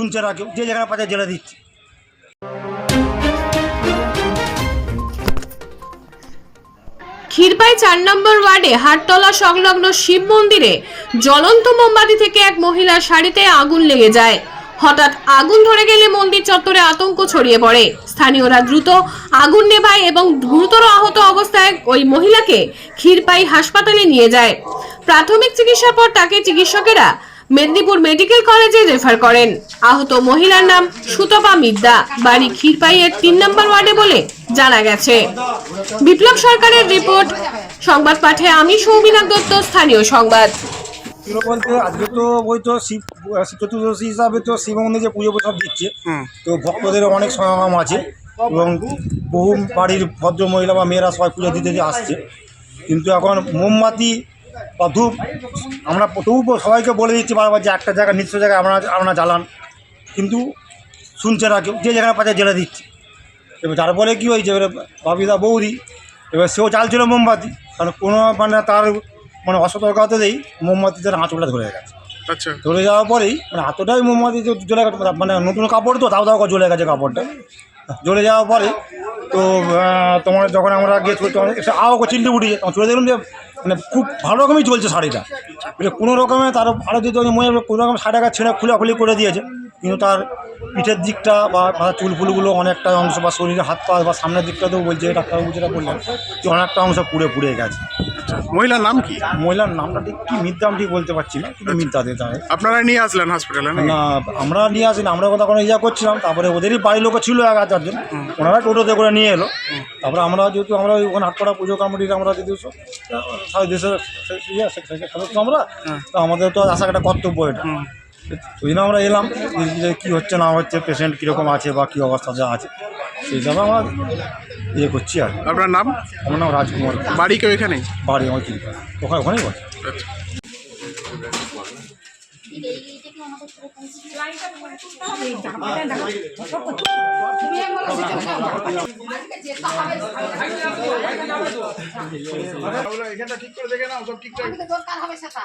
শুনছে না, কেউ যে যেখানে পাচ্ছে জেলে দিচ্ছে। ক্ষীরপাই চার নম্বর ওয়ার্ডে হাটতলা সংলগ্ন শিব মন্দিরে জ্বলন্ত মোমবাতি থেকে এক মহিলার শাড়িতে আগুন লেগে যায়। হঠাৎ আগুন ধরে গেলে মন্দির চত্বরে আতঙ্ক ছড়িয়ে পড়ে। স্থানীয়রা দ্রুত আগুন নেভায় এবং গুরুতর আহত অবস্থায় ওই মহিলাকে ক্ষীরপাই হাসপাতালে নিয়ে যায়। প্রাথমিক চিকিৎসার পর তাকে চিকিৎসকেরা মেদিনীপুর মেডিকেল কলেজে রেফার করেন। আহত মহিলার নাম সুতপা মিদ্দা। বাড়ি ক্ষীরপাইয়ের তিন নম্বর ওয়ার্ডে বলে জানা গেছে। বিপ্লব সরকারের রিপোর্ট। সংবাদ পাঠে আমি সৌমিনা দত্ত স্থানীয় সংবাদ। বলতে আজকে তো ওই তো শিব শিব চতুর্দশী হিসাবে তো শিব মন্দিরে যে পুজো প্রসাদ দিচ্ছে তো ভক্তদের অনেক সমাগম আছে এবং বহু বাড়ির ভদ্র মহিলা বা মেয়েরা সবাই পুজো দিতে আসছে। কিন্তু এখন মোমবাতি বা ধূপ আমরা তবু সবাইকে বলে দিচ্ছি বারবার যে একটা জায়গা নির্দিষ্ট জায়গায় আমরা আমরা জ্বালান। কিন্তু শুনছে না কেউ যে যেখানে পাচ্ছে জেলে দিচ্ছে। এবার যার ফলে কী হয়েছে? এবারে বাবিদা বৌদি এবার সেও জ্বালছিল মোমবাতি কারণ কোনো মানে তার মানে অসতর্কতা দেই অসতর্কতাতেই মোমবাতিতে আঁচড়টা ধরে গেছে। আচ্ছা। চলে যাওয়ার পরেই মানে এতটাই মোমবাতি জ্বলে গেছে মানে নতুন কাপড় তো দাও দাও করে জ্বলে গেছে কাপড়টা। জ্বলে যাওয়ার পরে তো তোমার যখন আমরা গিয়ে এসে আও করে চিল্লি উঠিয়ে তখন চলে দেখলাম যে মানে খুব ভালো রকমই চলছে শাড়িটা। এটা কোনো রকমে তার আরও যদি মনে কোনো রকম শাড়িটা ছেঁড়া খুলাখুলি করে দিয়েছে। কিন্তু তার পিঠের দিকটা বা মাথার চুল ফুলগুলো অনেকটা অংশ বা শরীরের হাত পা বা সামনের দিকটাতেও বলছে, ডাক্তারবাবু যেটা বললেন যে অনেকটা অংশ পুড়ে পুড়ে গেছে। মহিলার নাম কি? মহিলার নামটা ঠিক কি মিথ্যা আমি ঠিক বলতে পারছি না কিন্তু মিথ্যা দিতে হয় আপনারা নিয়ে আসলেন হসপিটালে না আমরা নিয়ে আসি না আমরা কথা কোনো ইয়া করছিলাম তারপরে ওদেরই বাড়ির লোক ছিল এক হাজার জন। ওনারা টোটোতে করে নিয়ে এলো। তারপরে আমরা যেহেতু আমরা ওখানে হাটপাড়া পুজো কমিটির আমরা স- সারা দেশের ইয়ে, সদস্য আমরা তো আমাদের তো আসা একটা কর্তব্য এটা। ওই জন্য আমরা এলাম যে কী হচ্ছে না হচ্ছে পেশেন্ট কীরকম আছে বা কী অবস্থা যা আছে। সেই হিসাবে আমরা ইয়ে করছি আর কি। আপনার নাম? আমার নাম রাজকুমার। বাড়ি কেউ এখানেই বাড়ি আমার কি? ওখানে ওখানেই বসে। আচ্ছা। দরকার হবে সেটা।